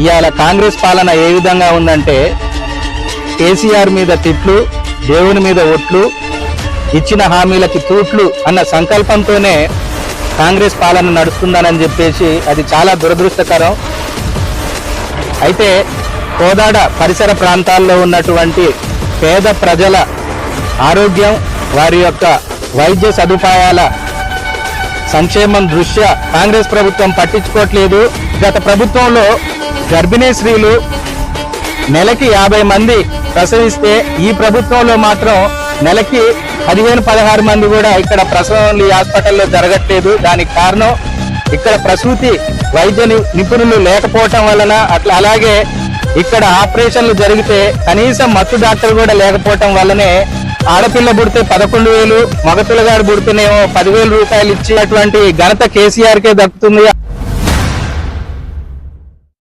ఇవాళ కాంగ్రెస్ పాలన ఏ విధంగా ఉందంటే కేసీఆర్ మీద తిట్లు దేవుని మీద ఒట్లు ఇచ్చిన హామీలకి తూట్లు అన్న సంకల్పంతోనే కాంగ్రెస్ పాలన నడుస్తుందనని చెప్పేసి అది చాలా దురదృష్టకరం. అయితే కోదాడ పరిసర ప్రాంతాల్లో ఉన్నటువంటి పేద ప్రజల ఆరోగ్యం వారి యొక్క వైద్య సదుపాయాల సంక్షేమం దృష్ట్యా కాంగ్రెస్ ప్రభుత్వం పట్టించుకోవట్లేదు. గత ప్రభుత్వంలో గర్భిణీ స్త్రీలు నెలకి యాభై మంది ప్రసవిస్తే ఈ ప్రభుత్వంలో మాత్రం నెలకి పదిహేను పదహారు మంది కూడా ఇక్కడ ప్రసవం ఈ హాస్పిటల్లో జరగట్లేదు. దానికి కారణం ఇక్కడ ప్రసూతి వైద్య నిపుణులు లేకపోవటం వలన అట్లా అలాగే ఇక్కడ ఆపరేషన్లు జరిగితే కనీసం మత్తు డాక్టర్ కూడా లేకపోవటం వల్లనే ఆడపిల్ల పుడితే పదకొండు వేలు మగపిల్లగాడు పుడితేనేమో పదివేలు రూపాయలు ఇచ్చేటువంటి ఘనత కేసీఆర్కే దక్కుతుంది.